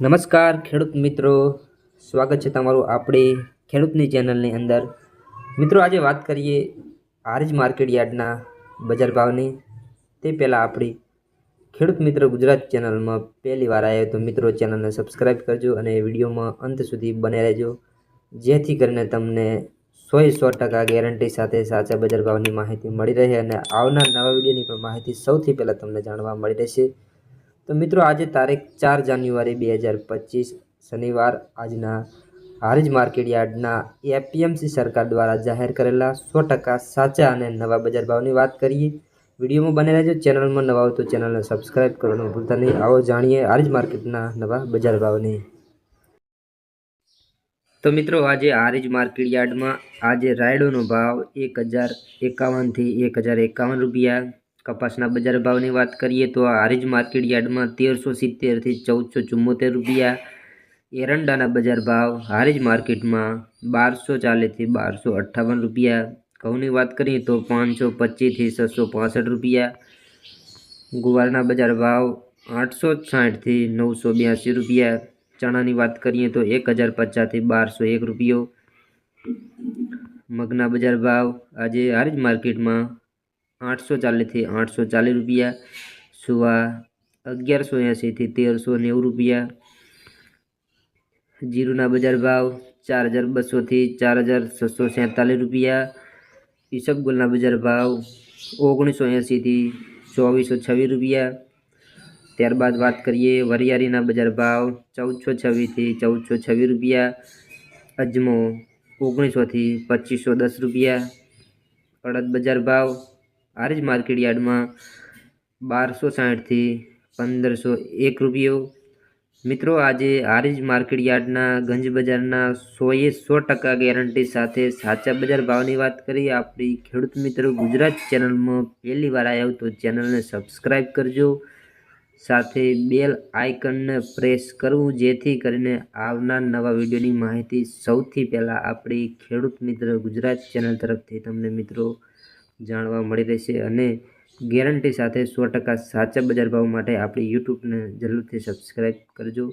નમસ્કાર ખેડૂત મિત્રો. સ્વાગત છે તમારું આપણી ખેડૂતની ચેનલની અંદર. મિત્રો, આજે વાત કરીએ આરજ માર્કેટ યાર્ડના બજાર ભાવની. તે પહેલાં આપણી ખેડૂત મિત્ર ગુજરાત ચેનલમાં પહેલી વાર આવ્યો તો મિત્રો ચેનલને સબસ્ક્રાઈબ કરજો અને વિડીયોમાં અંત સુધી બને રહેજો. જેથી કરીને તમને સો સો ટકા ગેરંટી સાથે સાચા બજાર ભાવની માહિતી મળી રહે અને આવનાર નવા વિડીયોની પણ માહિતી સૌથી પહેલાં તમને જાણવા મળી રહેશે. તો મિત્રો, આજે તારીખ ચાર જાન્યુઆરી બે હજાર પચીસ, શનિવાર. આજના હારીજ માર્કેટ યાર્ડના એપીએમસી સરકાર દ્વારા જાહેર કરેલા સો ટકા સાચા અને નવા બજાર ભાવની વાત કરીએ. વિડીયોમાં બને રહેજો. ચેનલમાં નવા હોય તો ચેનલને સબસ્ક્રાઈબ કરવાનું ભૂલતા નહીં. આવો જાણીએ હારીજ માર્કેટના નવા બજાર ભાવની. તો મિત્રો, આજે હારીજ માર્કેટ યાર્ડમાં આજે રાયડોનો ભાવ એક હજાર એકાવનથી એક હજાર એકાવન રૂપિયા કપાસના બજાર ભાવની વાત કરીએ તો હારીજ માર્કેટ યાર્ડમાં તેરસો સિત્તેરથી ચૌદસો ચુમ્મોતેર રૂપિયા. એરંડાના બજાર ભાવ હારીજ માર્કેટમાં બારસો ચાલીસથી બારસો અઠ્ઠાવન રૂપિયા. ઘઉંની વાત કરીએ તો પાંચસો પચીસથી છસો પાસઠ રૂપિયા. ગુવારના બજાર ભાવ આઠસો સાઠથી નવસો બ્યાસી રૂપિયા. ચણાની વાત કરીએ તો એક હજાર પચાસથી બારસો એક રૂપિયો. મગના બજાર ભાવ આજે હારીજ માર્કેટમાં આઠસો ચાલીસથી આઠસો ચાલીસ રૂપિયા સુવા અગિયારસો એંસીથી તેરસો નેવું રૂપિયા જીરુના બજાર ભાવ ચાર હજાર બસોથી ચાર હજાર છસો સેંતાલીસ રૂપિયા ઈસબગુલના બજાર ભાવ ઓગણીસો એંસીથી ચોવીસો છવ્વીસ રૂપિયા ત્યારબાદ વાત કરીએ વરિયાળીના બજાર ભાવ ચૌદસો છવ્વીસથી ચૌદસો છવ્વીસ રૂપિયા અજમો ઓગણીસોથી પચીસો દસ રૂપિયા અડદ બજાર ભાવ આરજ માર્કેટ યાર્ડમાં બારસો સાઠથી પંદરસો એક રૂપિયો. મિત્રો, આજે આરજ માર્કેટ યાર્ડના ગંજ બજારના સોએ સો ટકા ગેરંટી સાથે સાચા બજાર ભાવની વાત કરીએ આપણી ખેડૂત મિત્રો ગુજરાત ચેનલમાં પહેલી વાર આવ્યો તો ચેનલને સબસ્ક્રાઈબ કરજો. સાથે બેલ આઇકનને પ્રેસ કરવું, જેથી કરીને આવનાર નવા વિડીયોની માહિતી સૌથી પહેલાં આપણી ખેડૂત મિત્ર ગુજરાત ચેનલ તરફથી તમને મિત્રો જાણવા મળી રહેશે અને ગેરંટી સાથે સો ટકા સાચા બજાર ભાવ માટે આપણી યુટ્યુબને જરૂરથી સબસ્ક્રાઈબ કરજો.